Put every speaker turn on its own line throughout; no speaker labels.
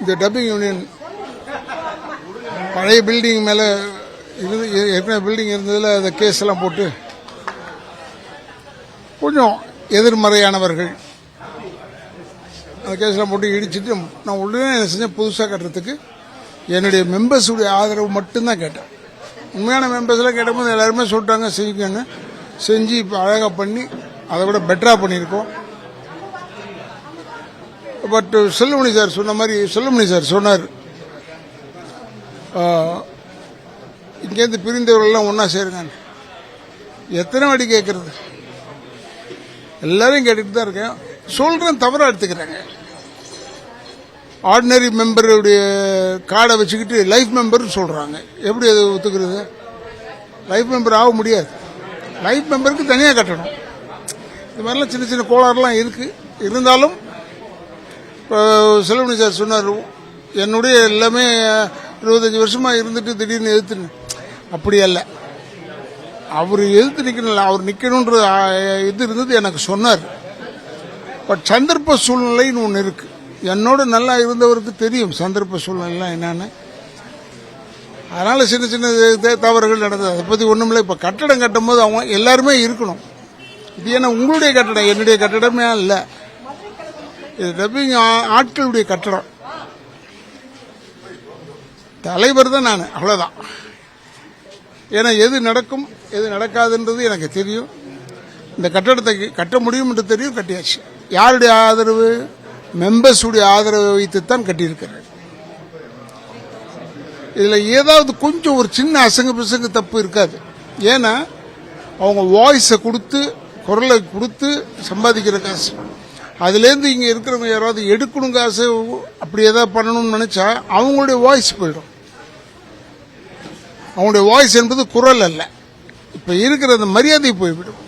இந்த dubbing union பழைய building மேலே இருந்து ஏற்கனவே பில்டிங் இருந்ததில் அந்த கேஸ் எல்லாம் போட்டு கொஞ்சம் எதிர்மறையானவர்கள் அந்த கேஸ்லாம் போட்டு இடிச்சிட்டு நான் உடனே என்ன செஞ்சேன் புதுசாக கட்டுறதுக்கு என்னுடைய மெம்பர்ஸுடைய ஆதரவு மட்டும்தான் கேட்டேன். உண்மையான மெம்பர்ஸ்லாம் கேட்டபோது எல்லாருமே சொல்லிட்டாங்க செய்யுங்க செஞ்சு இப்போ அழகாக பண்ணி அதை விட பெட்டராக பண்ணியிருக்கோம். பட் செல்லுமணி சார் சொன்ன மாதிரி செல்லுமணி சார் சொன்னார். இங்கேருந்து பிரிந்தவர்கள்லாம் ஒன்றா சேருங்க எத்தனை வாடி கேட்குறது? எல்லாரையும் கேட்டுட்டு தான் இருக்கேன். சொல்கிறேன் தவறாக எடுத்துக்கிறாங்க. ஆர்டினரி மெம்பருடைய கார்டை வச்சுக்கிட்டு லைஃப் மெம்பர்னு சொல்கிறாங்க எப்படி அது ஒத்துக்கிறது? லைஃப் மெம்பர் ஆக முடியாது. லைஃப் மெம்பருக்கு தனியாக கட்டணும். இது மாதிரிலாம் சின்ன சின்ன கோளாறுலாம் இருக்குது இருந்தாலும் செல்வமணி சார் சொன்னார் என்னுடைய எல்லாமே இருபத்தஞ்சி வருஷமாக இருந்துட்டு திடீர்னு எதிர்த்துன்னு அப்படி அல்ல. அவர் எதிர்த்து நிற்கணும் அவர் நிற்கணுன்ற இது இருந்தது எனக்கு சொன்னார். பட் சந்தர்ப்ப சூழ்நிலைன்னு ஒன்று இருக்குது என்னோட நல்லா இருந்தவருக்கு தெரியும் சந்தர்ப்ப சூழ்நிலைலாம் என்னென்னு. அதனால் சின்ன சின்ன தவறுகள் நடந்தது. அதை பற்றி ஒன்றும் இல்லை இப்போ கட்டடம் கட்டும்போது அவங்க எல்லாருமே இருக்கணும். இது ஏன்னா உங்களுடைய கட்டடம் என்னுடைய கட்டடமே இல்லை இது டப்பிங் ஆட்களுடைய கட்டடம். தலைவர் தான் நான் அவ்வளோதான் ஏன்னா எது நடக்கும் எது நடக்காதுன்றது எனக்கு தெரியும். இந்த கட்டடத்தை கட்ட முடியும் என்று தெரியும் கட்டியாச்சு. யாருடைய ஆதரவு? மெம்பர்ஸுடைய ஆதரவை வைத்துத்தான் கட்டியிருக்கிறேன் இதில் ஏதாவது கொஞ்சம் ஒரு சின்ன அசங்கு பிசங்கு தப்பு இருக்காது. ஏன்னா அவங்க வாய்ஸை கொடுத்து குரலை கொடுத்து சம்பாதிக்கிற காசு. அதுலேருந்து இங்கே இருக்கிறவங்க யாராவது எடுக்கணும் காசு அப்படி ஏதாவது பண்ணணும்னு நினச்சா அவங்களுடைய வாய்ஸ் போயிடும். அவங்களுடைய வாய்ஸ் என்பது குரல் அல்ல. இப்போ இருக்கிற அந்த மரியாதை போய்விடும்.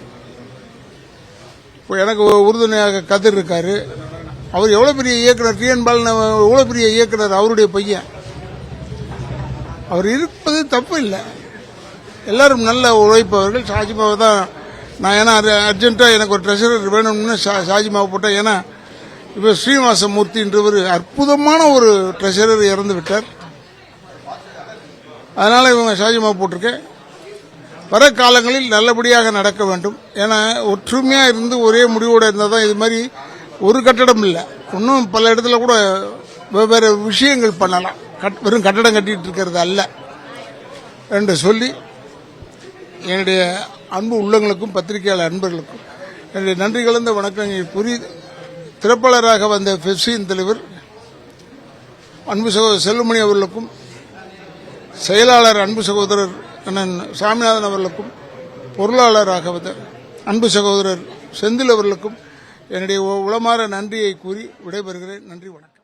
இப்போ எனக்கு உறுதுணையாக கதிர் இருக்கார். அவர் எவ்வளோ பெரிய இயக்குனர்? டிஎன் பாலன் எவ்வளோ பெரிய இயக்குனர்? அவருடைய பையன். அவர் இருப்பது தப்பு இல்லை. எல்லாரும் நல்ல உழைப்பவர்கள். ஷாஜிமாவை தான் நான் ஏன்னா அர்ஜென்ட்டாக எனக்கு ஒரு ட்ரெஷரர் வேணும்னு ஷா- போட்டேன். ஏன்னா இப்போ ஸ்ரீனிவாச மூர்த்தின்றவர் அற்புதமான ஒரு ட்ரெஷரர் இறந்து விட்டார். அதனால் இவங்க ஷாஜிமா போட்டிருக்கேன். வர காலங்களில் நல்லபடியாக நடக்க வேண்டும். ஏன்னா ஒற்றுமையாக இருந்து ஒரே முடிவோடு இருந்தால் தான் இது மாதிரி ஒரு கட்டடம் இல்லை. இன்னும் பல இடத்துல கூட வெவ்வேறு விஷயங்கள் பண்ணலாம். கட் வெறும் கட்டடம் கட்டிகிட்டு இருக்கிறது அல்ல. என்று சொல்லி என்னுடைய அன்பு உள்ளங்களுக்கும் பத்திரிகையாளர் அன்பர்களுக்கும் என்னுடைய நன்றி கலந்த வணக்கங்களை கூறி திறப்பாளராக வந்த பெப்சியின் தலைவர் அன்பு சகோதரர் செல்லுமணி அவர்களுக்கும் செயலாளர் அன்பு சகோதரர் அண்ணன் சாமிநாதன் அவர்களுக்கும் பொருளாளராக வந்த அன்பு சகோதரர் செந்தில் அவர்களுக்கும் என்னுடைய உளமாற நன்றியை கூறி விடைபெறுகிறேன். நன்றி வணக்கம்.